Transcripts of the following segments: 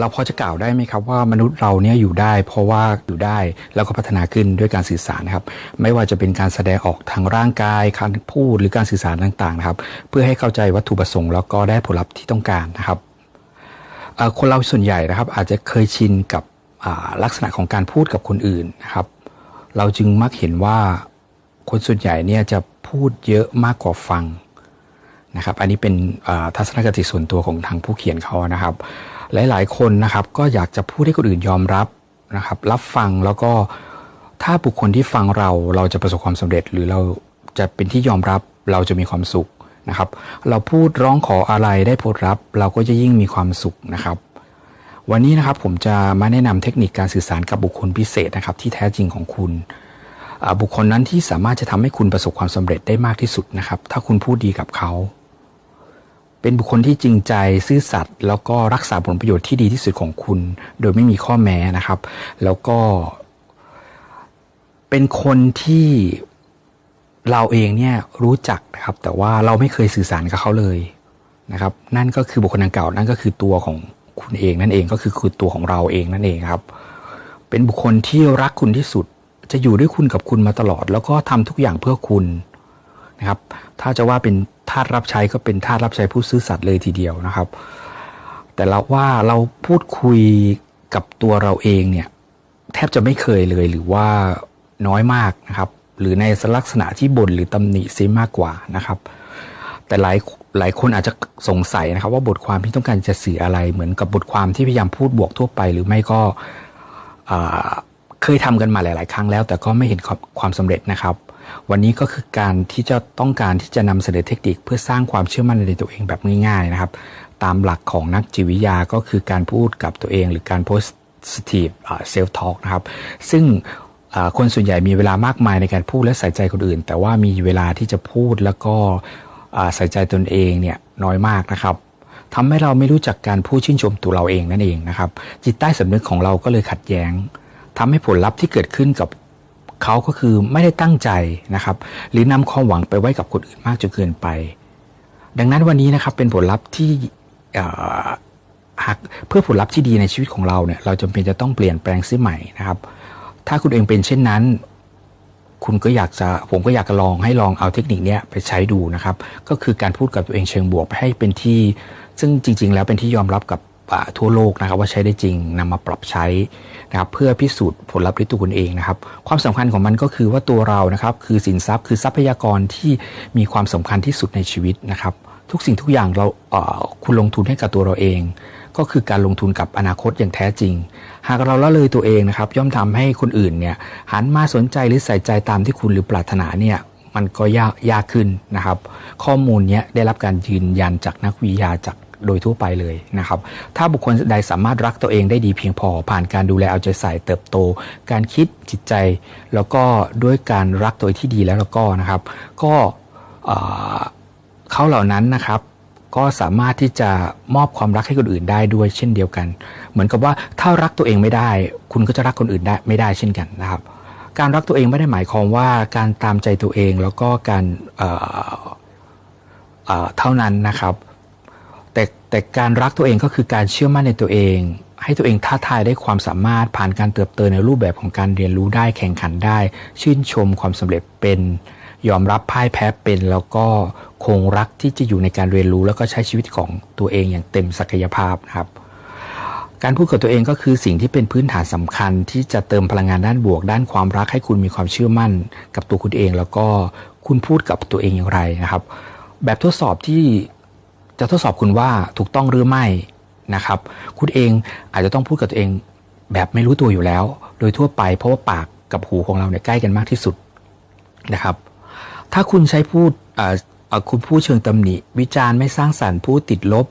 เราพอจะกล่าวได้ไหมครับว่ามนุษย์เราเนี่ยอยู่ได้ เพราะว่าอยู่ได้แล้วก็พัฒนาขึ้นด้วยการสื่อสารนะครับ ไม่ว่าจะเป็นการแสดงออกทางร่างกายการพูดหรือการสื่อสารต่างๆนะครับ เพื่อให้เข้าใจวัตถุประสงค์แล้วก็ได้ผลลัพธ์ที่ต้องการนะครับคนเราส่วนใหญ่นะครับ อาจจะเคยชินกับลักษณะของการพูดกับคนอื่นนะครับ เราจึงมักเห็นว่าคนส่วนใหญ่เนี่ยจะพูดเยอะมากกว่าฟัง นะครับ อันนี้เป็นทัศนคติส่วนตัวของทางผู้เขียนเขานะครับ หลาย ๆ คนนะครับก็อยากจะพูดให้คนอื่นยอมรับนะครับ รับฟังแล้วก็ถ้าบุคคลที่ฟังเราเราจะประสบความสำเร็จ หรือเราจะเป็นที่ยอมรับเราจะมีความสุขนะครับ เราพูดร้องขออะไรได้ผลรับ เราก็จะยิ่งมีความสุขนะครับ วันนี้นะครับผมจะมาแนะนำเทคนิคการสื่อสารกับบุคคลพิเศษนะครับ ที่แท้จริงของคุณบุคคลนั้นที่สามารถจะทำให้คุณประสบความสำเร็จได้มากที่สุดนะครับ ถ้าคุณพูดดีกับเขา เป็นบุคคลที่จริงใจซื่อสัตย์แล้วก็รักษาผลประโยชน์ที่ดีที่สุดของคุณ โดยไม่มีข้อแม้นะครับ แล้วก็ เป็นคนที่เราเองเนี่ยรู้จักนะครับ แต่ว่าเราไม่เคยสื่อสารกับเขาเลยนะครับ นั่นก็คือบุคคลดังกล่าวนั่นก็คือตัวของคุณเองนั่นเองก็คือคือตัวของเราเองนั่นเองครับ เป็นบุคคลที่รักคุณที่สุดจะอยู่ด้วยคุณกับคุณมาตลอด แล้วก็ทำทุกอย่างเพื่อคุณนะครับ ถ้าจะว่าเป็น ทาสรับใช้ก็เป็นทาสรับใช้ผู้ซื่อสัตย์เลยทีเดียวนะครับ แต่เราว่าเราพูดคุยกับตัวเราเองเนี่ยแทบจะไม่เคยเลยหรือว่าน้อยมากนะครับ หรือในลักษณะที่บ่นหรือตำหนิซิมากกว่านะครับ แต่หลายหลายคนอาจจะสงสัยนะครับ ว่าบทความที่ต้องการจะสื่ออะไรเหมือนกับบทความที่พยายามพูดบวกทั่วไป หรือไม่ก็เคยทำกันมาหลาย ๆ ครั้งแล้ว แต่ก็ไม่เห็นความสำเร็จนะครับ วันนี้ก็คือการที่จะต้องการที่จะนำเสนอเทคนิค เพื่อสร้างความเชื่อมั่นในตัวเองแบบง่ายๆนะครับ ตามหลักของนักจิตวิทยาก็คือการพูดกับตัวเองหรือการ positive self talk นะครับ ซึ่งคนส่วนใหญ่มีเวลามากมายในการพูดและใส่ใจคนอื่น แต่ว่ามีเวลาที่จะพูดแล้วก็ใส่ใจตนเองเนี่ยน้อยมากนะครับทำให้เราไม่รู้จักการพูดชื่นชมตัวเราเองนั่นเองนะครับ จิตใต้สำนึกของเราก็เลยขัดแย้งทำให้ผลลัพธ์ที่เกิดขึ้นกับ เขาก็คือไม่ได้ตั้งใจนะครับ หรือนำความหวังไปไว้กับคนอื่นมากจนเกินไป ดังนั้นวันนี้นะครับเป็นผลลัพธ์ที่หากเพื่อผลลัพธ์ที่ดีในชีวิตของเราเนี่ยเราจำเป็นจะต้องเปลี่ยนแปลงซิใหม่นะครับ ถ้าคุณเองเป็นเช่นนั้น คุณก็อยากจะผมก็อยากจะลองให้ลองเอาเทคนิคนี้ไปใช้ดูนะครับ ก็คือการพูดกับตัวเองเชิงบวกไปให้เป็นที่ ซึ่งจริง ๆ แล้วเป็นที่ยอมรับกับ ทั่วโลกนะครับว่าใช้ได้จริงนำมาปรับใช้นะครับเพื่อพิสูจน์ผลลัพธ์ด้วยตัวคุณเองนะครับ ความสำคัญของมันก็คือว่าตัวเรานะครับคือสินทรัพย์คือทรัพยากรที่มีความสำคัญที่สุดในชีวิตนะครับ ทุกสิ่งทุกอย่างเราคุณลงทุนให้กับตัวเราเอง ก็คือการลงทุนกับอนาคตอย่างแท้จริง หากเราละเลยตัวเองนะครับ ย่อมทำให้คนอื่นเนี่ยหันมาสนใจหรือใส่ใจตามที่คุณหรือปรารถนาเนี่ยมันก็ยากยากขึ้นนะครับ ข้อมูลนี้ได้รับการยืนยันจากนักวิทยาจาก โดยทั่วไปเลยนะครับ ถ้าบุคคลใดสามารถรักตัวเองได้ดีเพียงพอ ผ่านการดูแลเอาใจใส่เติบโต การคิดจิตใจ แล้วก็ด้วยการรักตัวที่ดีแล้วแล้วก็นะครับ ก็เขาเหล่านั้นนะครับก็สามารถที่จะมอบความรักให้คนอื่นได้ด้วยเช่นเดียวกัน เหมือนกับว่าถ้ารักตัวเองไม่ได้ คุณก็จะรักคนอื่นได้ไม่ได้เช่นกันนะครับ การรักตัวเองไม่ได้หมายความว่าการตามใจตัวเองแล้วก็การเท่านั้นนะครับ แต่แต่การรักตัวเองก็คือการเชื่อมั่นในตัวเอง ให้ตัวเองท้าทายได้ความสามารถผ่านการเติบโตในรูปแบบของการเรียนรู้ได้แข่งขันได้ ชื่นชมความสำเร็จเป็น ยอมรับพ่ายแพ้เป็น แล้วก็คงรักที่จะอยู่ในการเรียนรู้แล้วก็ใช้ชีวิตของตัวเองอย่างเต็มศักยภาพครับการพูดกับตัวเองก็คือสิ่งที่เป็นพื้นฐานสำคัญที่จะเติมพลังงานด้านบวก ด้านความรักให้คุณมีความเชื่อมั่น กับตัวคุณเอง แล้วก็คุณพูดกับตัวเองอย่างไรนะครับ แบบทดสอบที่ จะทดสอบคุณว่าถูกต้องหรือไม่นะครับ คุณเองอาจจะต้องพูดกับตัวเองแบบไม่รู้ตัวอยู่แล้ว โดยทั่วไปเพราะว่าปากกับหูของเราเนี่ยใกล้กันมากที่สุดนะครับ ถ้าคุณใช้พูดคุณพูดเชิงตำหนิ วิจารณ์ไม่สร้างสรรค์พูดติดลบ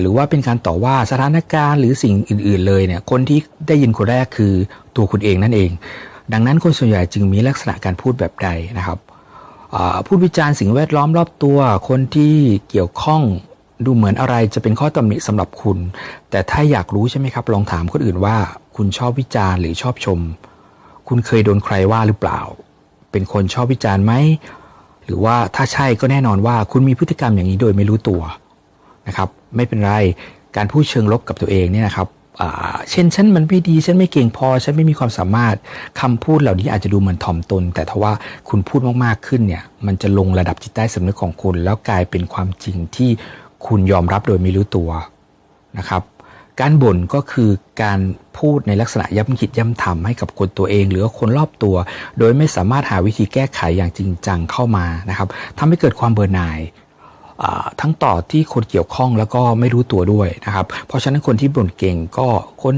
หรือว่าเป็นการต่อว่าสถานการณ์หรือสิ่งอื่น ๆ เลยเนี่ยคนที่ได้ยินคนแรกคือตัวคุณเองนั่นเอง ดังนั้นคนส่วนใหญ่จึงมีลักษณะการพูดแบบใดนะครับ พูดวิจารณ์สิ่งแวดล้อมรอบตัว คนที่เกี่ยวข้องดูเหมือนอะไรจะเป็นข้อตำหนิสำหรับคุณ แต่ถ้าอยากรู้ใช่ไหมครับ ลองถามคนอื่นว่า คุณชอบวิจารณ์หรือชอบชม คุณเคยโดนใครว่าหรือเปล่า เป็นคนชอบวิจารณ์ไหมหรือว่าถ้าใช่ก็แน่นอนว่าคุณมีพฤติกรรมอย่างนี้โดยไม่รู้ตัวนะครับ ไม่เป็นไรการพูดเชิงลบกับตัวเองเนี่ยนะครับ เช่นฉันมันไม่ดีฉันไม่เก่งพอ ฉันไม่มีความสามารถคำพูดเหล่านี้อาจจะดูเหมือนถ่อมตน แต่ถ้าว่าคุณพูดมากๆขึ้นเนี่ย มันจะลงระดับจิตใต้สำนึกของคุณ แล้วกลายเป็นความจริงที่คุณยอมรับโดยไม่รู้ตัวนะครับ การบ่นก็คือการพูดในลักษณะย้ำคิดย้ำทำให้กับคนตัวเอง หรือคนรอบตัว โดยไม่สามารถหาวิธีแก้ไขอย่างจริงจังเข้ามานะครับทำให้เกิดความเบื่อหน่าย ทั้งต่อที่คนเกี่ยวข้องแล้วก็ไม่รู้ตัวด้วยนะครับ เพราะฉะนั้นคนที่บ่นเก่งก็คน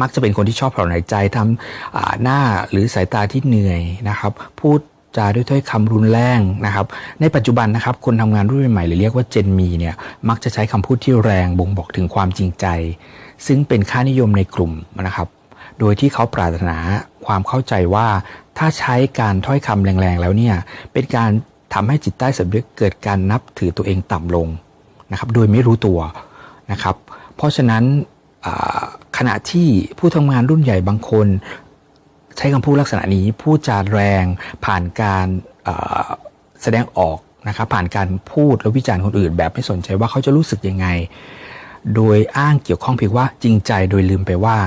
มักจะเป็นคนที่ชอบผ่อนหายใจทำหน้าหรือสายตาที่เหนื่อยนะครับ พูดจาด้วยถ้อยคำรุนแรงนะครับ ในปัจจุบันนะครับคนทำงานรุ่นใหม่หรือเรียกว่าเจนมีเนี่ยมักจะใช้คำพูดที่แรงบ่งบอกถึงความจริงใจ ซึ่งเป็นค่านิยมในกลุ่มนะครับ โดยที่เขาปรารถนาความเข้าใจว่าถ้าใช้การถ้อยคำแรงๆแล้วเนี่ยเป็นการ ทำให้จิตใต้สำนึกเกิดการนับถือตัวเองต่ำลงนะครับ โดยไม่รู้ตัวนะครับ เพราะฉะนั้นขณะที่ผู้ทำงานรุ่นใหญ่บางคน ใช้คำพูดลักษณะนี้พูดจาแรงผ่านการแสดงออกนะครับ ผ่านการพูดและวิจารณ์คนอื่น แบบไม่สนใจว่าเขาจะรู้สึกยังไง โดยอ้างเกี่ยวข้องเพียงว่าจริงใจโดยลืมไปว่า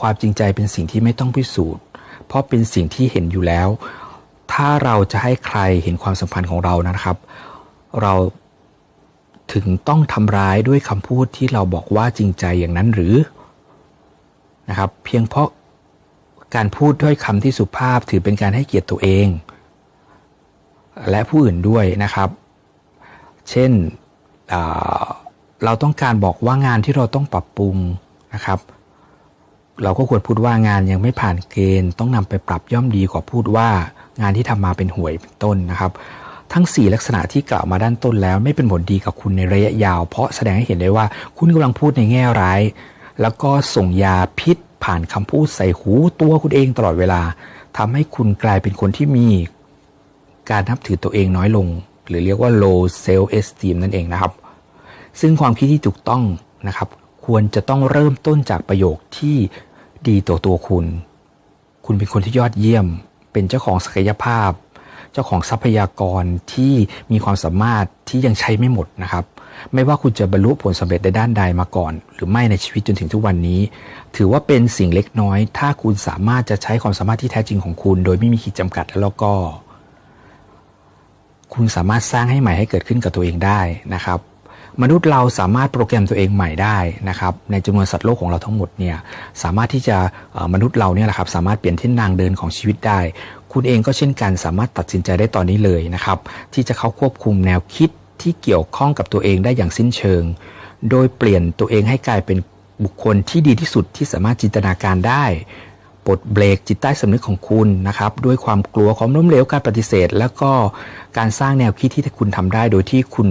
ความจริงใจเป็นสิ่งที่ไม่ต้องพิสูจน์ เพราะเป็นสิ่งที่เห็นอยู่แล้ว ถ้าเราจะให้ใครเห็นความสัมพันธ์ของเรานะครับ เราถึงต้องทำร้ายด้วยคำพูดที่เราบอกว่าจริงใจอย่างนั้นหรือนะครับ เพียงเพราะการพูดด้วยคำที่สุภาพถือเป็นการให้เกียรติตัวเอง และผู้อื่นด้วยนะครับ เช่นเราต้องการบอกว่างานที่เราต้องปรับปรุงนะครับ เราก็ควรพูดว่างานยังไม่ผ่านเกณฑ์ ต้องนำไปปรับย่อมดีกว่าพูดว่างานที่ทำมาเป็นหวยเป็นต้นนะครับ ทั้ง 4 ลักษณะที่กล่าวมาด้านต้นแล้ว ไม่เป็นผลดีกับคุณในระยะยาว เพราะแสดงให้เห็นได้ว่าคุณกำลังพูดในแง่ร้าย แล้วก็ส่งยาพิษ ผ่านคำพูดใส่หูตัวคุณเองตลอดเวลาทำให้คุณกลายเป็นคนที่มีการนับถือตัวเองน้อยลง หรือเรียกว่า low self esteem นั่นเองนะครับ ซึ่งความคิดที่ถูกต้องนะครับ ควรจะต้องเริ่มต้นจากประโยคที่ ดีต่อตัวคุณ คุณเป็นคนที่ยอดเยี่ยม เป็นเจ้าของศักยภาพ เจ้าของทรัพยากรที่มีความสามารถที่ยังใช้ไม่หมดนะครับ ไม่ว่าคุณจะบรรลุผลสำเร็จในด้านใดมาก่อน หรือไม่ในชีวิตจนถึงทุกวันนี้ ถือว่าเป็นสิ่งเล็กน้อย ถ้าคุณสามารถจะใช้ความสามารถที่แท้จริงของคุณ โดยไม่มีขีดจำกัดแล้วก็ คุณสามารถสร้างให้ใหม่ให้เกิดขึ้นกับตัวเองได้นะครับ มนุษย์เราสามารถโปรแกรมตัวเองใหม่ได้นะครับในจำนวนสัตว์โลกของเราทั้งหมดเนี่ยสามารถที่จะมนุษย์เราเนี่ยแหละครับสามารถเปลี่ยนเส้นทางเดินของชีวิตได้ คุณเองก็เช่นกันสามารถตัดสินใจได้ตอนนี้เลยนะครับที่จะเข้าควบคุมแนวคิดที่เกี่ยวข้องกับตัวเองได้อย่างสิ้นเชิง โดยเปลี่ยนตัวเองให้กลายเป็นบุคคลที่ดีที่สุดที่สามารถจินตนาการได้ปลดเบรกจิตใต้สำนึกของคุณนะครับด้วยความกลัวความล้มเหลวการปฏิเสธ แล้วก็การสร้างแนวคิดที่คุณทำได้โดยที่คุณ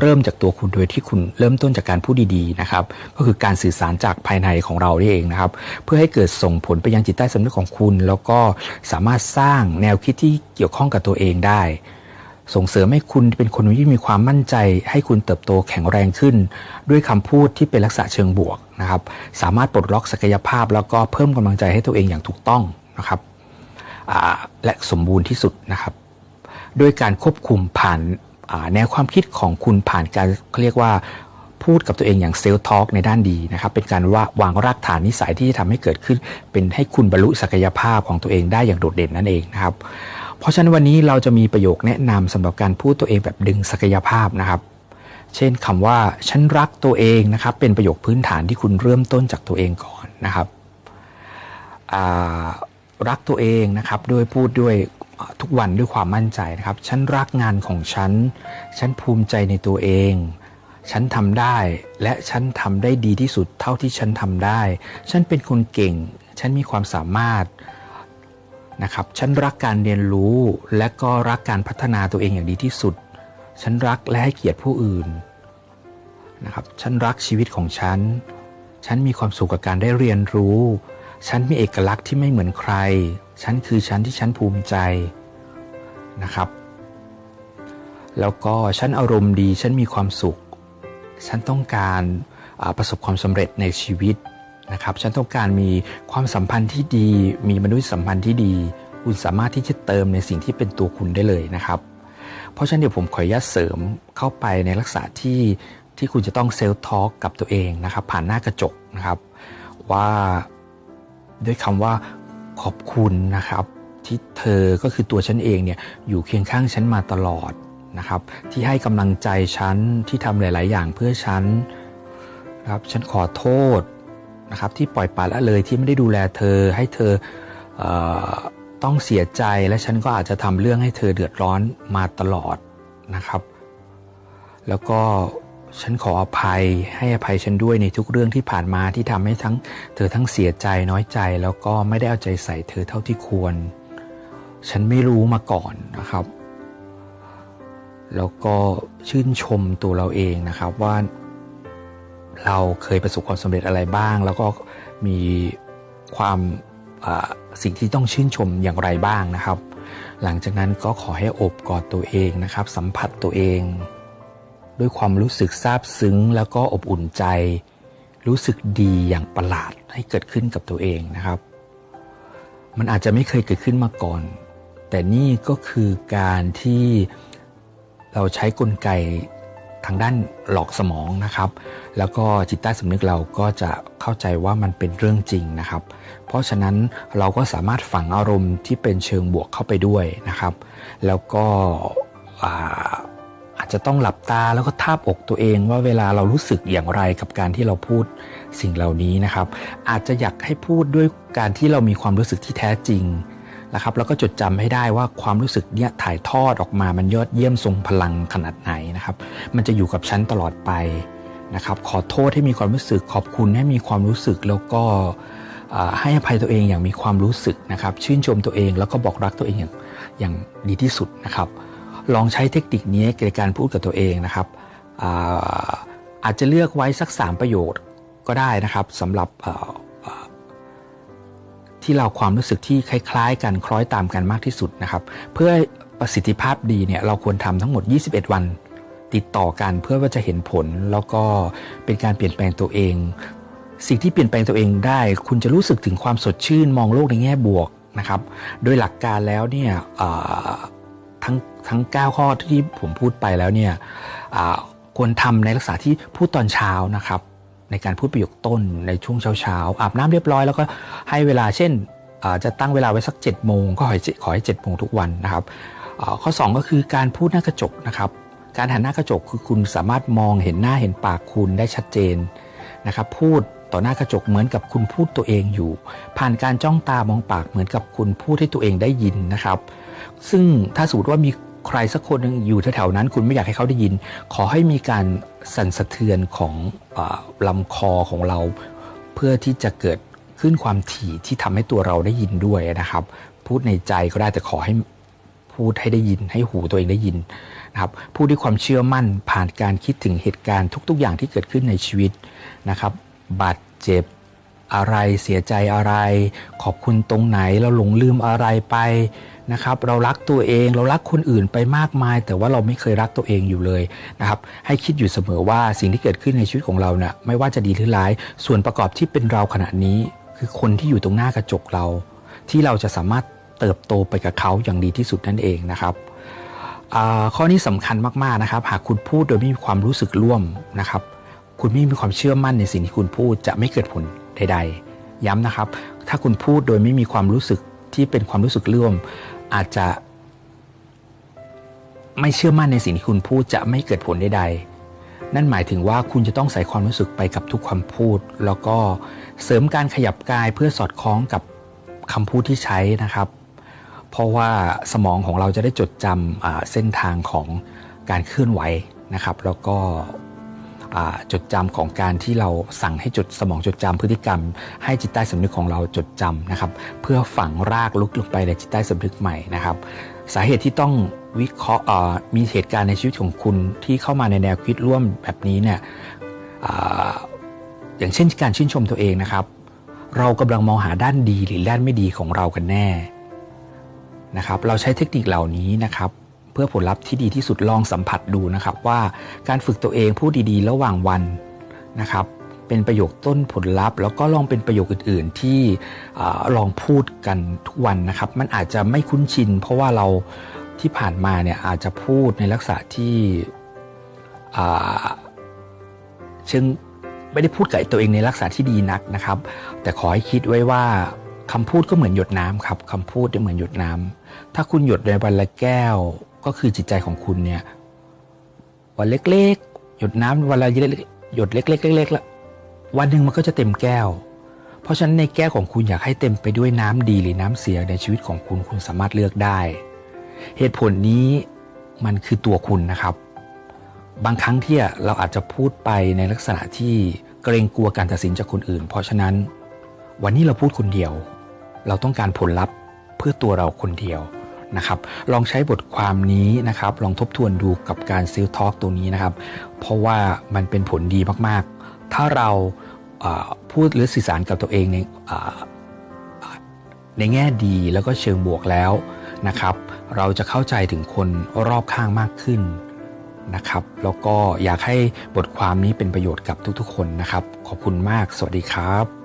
เริ่มจากตัวคุณโดยที่คุณเริ่มต้นจากการพูดดีๆนะครับ ก็คือการสื่อสารจากภายในของเราเองนะครับ เพื่อให้เกิดส่งผลไปยังจิตใต้สำนึกของคุณ แล้วก็สามารถสร้างแนวคิดที่เกี่ยวข้องกับตัวเองได้ ส่งเสริมให้คุณเป็นคนที่มีความมั่นใจ ให้คุณเติบโตแข็งแรงขึ้น ด้วยคำพูดที่เป็นลักษณะเชิงบวกนะครับ สามารถปลดล็อกศักยภาพ แล้วก็เพิ่มกำลังใจให้ตัวเองอย่างถูกต้องนะครับและสมบูรณ์ที่สุดนะครับ ด้วยการควบคุมผ่าน แนวความคิดของคุณผ่านการเขาเรียกว่าพูดกับตัวเองอย่างเซลล์ทอล์กในด้านดีนะครับ เป็นการว่าวางรากฐานนิสัยที่จะทำให้เกิดขึ้น เป็นให้คุณบรรลุศักยภาพของตัวเองได้อย่างโดดเด่นนั่นเองนะครับ เพราะฉะนั้นวันนี้เราจะมีประโยคแนะนำสำหรับการพูดตัวเองแบบดึงศักยภาพนะครับ เช่นคำว่าฉันรักตัวเองนะครับ เป็นประโยคพื้นฐานที่คุณเริ่มต้นจากตัวเองก่อนนะครับรักตัวเองนะครับด้วยพูดด้วย ทุกวันด้วยความมั่นใจนะครับ ฉันรักงานของฉัน ฉันภูมิใจในตัวเอง ฉันทำได้ และฉันทำได้ดีที่สุดเท่าที่ฉันทำได้ ฉันเป็นคนเก่ง ฉันมีความสามารถนะครับ ฉันรักการเรียนรู้ และก็รักการพัฒนาตัวเองอย่างดีที่สุด ฉันรักและให้เกียรติผู้อื่นนะครับ ฉันรักชีวิตของฉัน ฉันมีความสุขกับการได้เรียนรู้ ฉันมีเอกลักษณ์ที่ไม่เหมือนใคร ฉันคือฉันที่ฉันภูมิใจนะครับ แล้วก็ฉันอารมณ์ดีฉันมีความสุขฉันต้องการประสบความสำเร็จในชีวิตนะครับฉันต้องการมีความสัมพันธ์ที่ดี มีมนุษยสัมพันธ์ที่ดี คุณสามารถที่จะเติมในสิ่งที่เป็นตัวคุณได้เลยนะครับ เพราะฉะนั้นเดี๋ยวผมขออนุญาตเสริมเข้าไปในลักษณะที่ที่คุณจะต้องเซลฟ์ทอล์กกับตัวเองนะครับ ผ่านหน้ากระจกนะครับ ว่าด้วยคำว่า ขอบคุณนะครับ ที่เธอก็คือตัวฉันเองเนี่ยอยู่เคียงข้างฉันมาตลอดนะครับ ที่ให้กำลังใจฉันที่ทำหลาย ๆ อย่างเพื่อฉันนะครับฉันขอโทษนะครับที่ปล่อยปละละเลยที่ไม่ได้ดูแลเธอให้เธอเออต้องเสียใจและฉันก็อาจจะทำเรื่องให้เธอเดือดร้อนมาตลอดนะครับ แล้วก็ ฉันขออภัยให้อภัยฉันด้วยในทุกเรื่องที่ผ่านมาที่ทำให้ทั้ง เธอทั้งเสียใจน้อยใจ แล้วก็ไม่ได้เอาใจใส่เธอเท่าที่ควร ฉันไม่รู้มาก่อนนะครับ แล้วก็ชื่นชมตัวเราเองนะครับว่า เราเคยประสบความสำเร็จอะไรบ้าง แล้วก็มีความสิ่งที่ต้องชื่นชมอย่างไรบ้างนะครับ หลังจากนั้นก็ขอให้อบกอดตัวเองนะครับ สัมผัสตัวเอง ด้วยความรู้สึกซาบซึ้ง แล้วก็อบอุ่นใจ รู้สึกดีอย่างประหลาดให้เกิดขึ้นกับตัวเองนะครับ มันอาจจะไม่เคยเกิดขึ้นมาก่อน แต่นี่ก็คือการที่เราใช้กลไกทางด้านหลอกสมองนะครับ แล้วก็จิตใต้สำนึกเราก็จะเข้าใจว่ามันเป็นเรื่องจริงนะครับ เพราะฉะนั้นเราก็สามารถฝังอารมณ์ที่เป็นเชิงบวกเข้าไปด้วยนะครับ แล้วก็ จะต้องหลับตาแล้วก็ทาบอกตัวเองว่าเวลาเรารู้สึกอย่างไรกับการที่เราพูดสิ่งเหล่านี้นะครับ อาจจะอยากให้พูดด้วยการที่เรามีความรู้สึกที่แท้จริงนะครับแล้วก็จดจำให้ได้ว่าความรู้สึกเนี้ยถ่ายทอดออกมามันยอดเยี่ยมทรงพลังขนาดไหนนะครับ มันจะอยู่กับฉันตลอดไปนะครับ ขอโทษให้มีความรู้สึก ขอบคุณให้มีความรู้สึกแล้วก็ให้อภัยตัวเองอย่างมีความรู้สึกนะครับ ชื่นชมตัวเองแล้วก็บอกรักตัวเองอย่างอย่างดีที่สุดนะครับ ลองใช้เทคนิคนี้ในการพูดกับตัวเองนะครับอาอาจจะเลือกไว้สัก 3 ประโยชน์ก็ได้นะครับสำหรับที่เราความรู้สึกที่คล้ายๆ กันคล้อยตามกันมากที่สุดนะครับ เพื่อประสิทธิภาพดีเนี่ยเราควรทำทั้งหมด 21 วันติดต่อกันเพื่อว่าจะเห็นผลแล้วก็เป็นการเปลี่ยนแปลงตัวเอง สิ่งที่เปลี่ยนแปลงตัวเองได้ คุณจะรู้สึกถึงความสดชื่นมองโลกในแง่บวกนะครับ โดยหลักการแล้วเนี่ยทั้ง ทั้ง 9 ข้อที่ผมพูดไปแล้วเนี่ยควรทำในลักษณะที่พูดตอนเช้านะครับ ในการพูดประโยคต้นในช่วงเช้าเช้าอาบน้ำเรียบร้อยแล้วก็ให้เวลาเช่นจะตั้งเวลาไว้สัก7จ็ดโมงก็ขอให้ขอให้เจ็ดโมงทุกวันนะครับข้อ 2 ก็คือการพูดหน้ากระจกนะครับการหันหน้ากระจกคือคุณสามารถมองเห็นหน้าเห็นปากคุณได้ชัดเจนนะครับพูดต่อหน้ากระจกเหมือนกับคุณพูดตัวเองอยู่ ผ่านการจ้องตามองปากเหมือนกับคุณพูดให้ตัวเองได้ยินนะครับ ซึ่งถ้าสมมติว่ามี ใครสักคนหนึ่งอยู่แถวๆนั้น คุณไม่อยากให้เขาได้ยิน ขอให้มีการสั่นสะเทือนของอลำคอของเรา เพื่อที่จะเกิดขึ้นความถี่ที่ทำให้ตัวเราได้ยินด้วยนะครับ พูดในใจก็ได้แต่ขอให้พูดให้ได้ยิน ให้หูตัวเองได้ยินนะครับพูดด้วยความเชื่อมั่นผ่านการคิดถึงเหตุการณ์ทุก ๆ อย่างที่เกิดขึ้นในชีวิตนะครับ บาดเจ็บอะไรเสียใจอะไร ขอบคุณตรงไหนเราหลงลืมอะไรไป นะครับเรารักตัวเองเรารักคนอื่นไปมากมาย แต่ว่าเราไม่เคยรักตัวเองอยู่เลยนะครับให้คิดอยู่เสมอว่าสิ่งที่เกิดขึ้นในชีวิตของเราเนะ่ยไม่ว่าจะดีหรือร้าย ส่วนประกอบที่เป็นเราขณะนี้ คือคนที่อยู่ตรงหน้ากระจกเรา ที่เราจะสามารถเติบโตไปกับเขาอย่างดีที่สุดนั่นเองนะครับข้อนี้สำคัญมากๆนะครับ หากคุณพูดโดยไม่มีความรู้สึกร่วมนะครับ คุณไม่มีความเชื่อมั่นในสิ่งที่คุณพูดจะไม่เกิดผลใด ๆ ย้ำนะครับ ถ้าคุณพูดโดยไม่มีความรู้สึกที่เป็นความรู้สึกร่วม อาจจะ ไม่เชื่อมั่นในสิ่งที่คุณพูดจะไม่เกิดผลใดๆ นั่นหมายถึงว่าคุณจะต้องใส่ความรู้สึกไปกับทุกคำพูด แล้วก็เสริมการขยับกายเพื่อสอดคล้องกับคำพูดที่ใช้นะครับ เพราะว่าสมองของเราจะได้จดจำเส้นทางของการเคลื่อนไหวนะครับ แล้วก็ จดจำของการที่เราสั่งให้จดสมองจดจำพฤติกรรม ให้จิตใต้สำนึกของเราจดจำนะครับ เพื่อฝังรากลึกลงไปในจิตใต้สำนึกใหม่นะครับ สาเหตุที่ต้องวิเคราะห์มีเหตุการณ์ในชีวิตของคุณที่เข้ามาในแนวคิดร่วมแบบนี้เนี่ยออย่างเช่นการชื่นชมตัวเองนะครับ เรากำลังมองหาด้านดีหรือด้านไม่ดีของเรากันแน่นะครับ เราใช้เทคนิคเหล่านี้นะครับ เพื่อผลลัพธ์ที่ดีที่สุดลองสัมผัสดูนะครับ ว่าการฝึกตัวเองพูดดีๆ ระหว่างวันนะครับ เป็นประโยคต้นผลลัพธ์ แล้วก็ลองเป็นประโยคอื่น ๆ ที่ลองพูดกันทุกวันนะครับ มันอาจจะไม่คุ้นชิน เพราะว่าเราที่ผ่านมาเนี่ยอาจจะพูดในลักษณะที่เชิงไม่ได้พูดกับตัวเองในลักษณะที่ดีนักนะครับ แต่ขอให้คิดไว้ว่าคำพูดก็เหมือนหยดน้ำครับคำพูดก็เหมือนหยดน้ำถ้าคุณหยดในวันละแก้ว ก็คือจิตใจของคุณเนี่ยวันเล็กๆ หยดน้ำวันละเล็กๆหยดเล็กๆเล็กๆแล้ววันหนึ่งมันก็จะเต็มแก้ว เพราะฉะนั้นในแก้วของคุณอยากให้เต็มไปด้วยน้ำดีหรือน้ำเสียในชีวิตของคุณคุณสามารถเลือกได้ เหตุผลนี้มันคือตัวคุณนะครับ บางครั้งที่เราอาจจะพูดไปในลักษณะที่เกรงกลัวการตัดสินจากคนอื่น เพราะฉะนั้น วันนี้เราพูดคนเดียว เราต้องการผลลัพธ์เพื่อตัวเราคนเดียว นะครับ ลองใช้บทความนี้นะครับ ลองทบทวนดูกับการซิลทอล์กตัวนี้นะครับ เพราะว่ามันเป็นผลดีมากๆ ถ้าเราพูดหรือสื่อสารกับตัวเองในในแง่ดีแล้วก็เชิงบวกแล้วนะครับ เราจะเข้าใจถึงคนรอบข้างมากขึ้นนะครับ แล้วก็อยากให้บทความนี้เป็นประโยชน์กับทุกๆ คนนะครับ ขอบคุณมาก สวัสดีครับ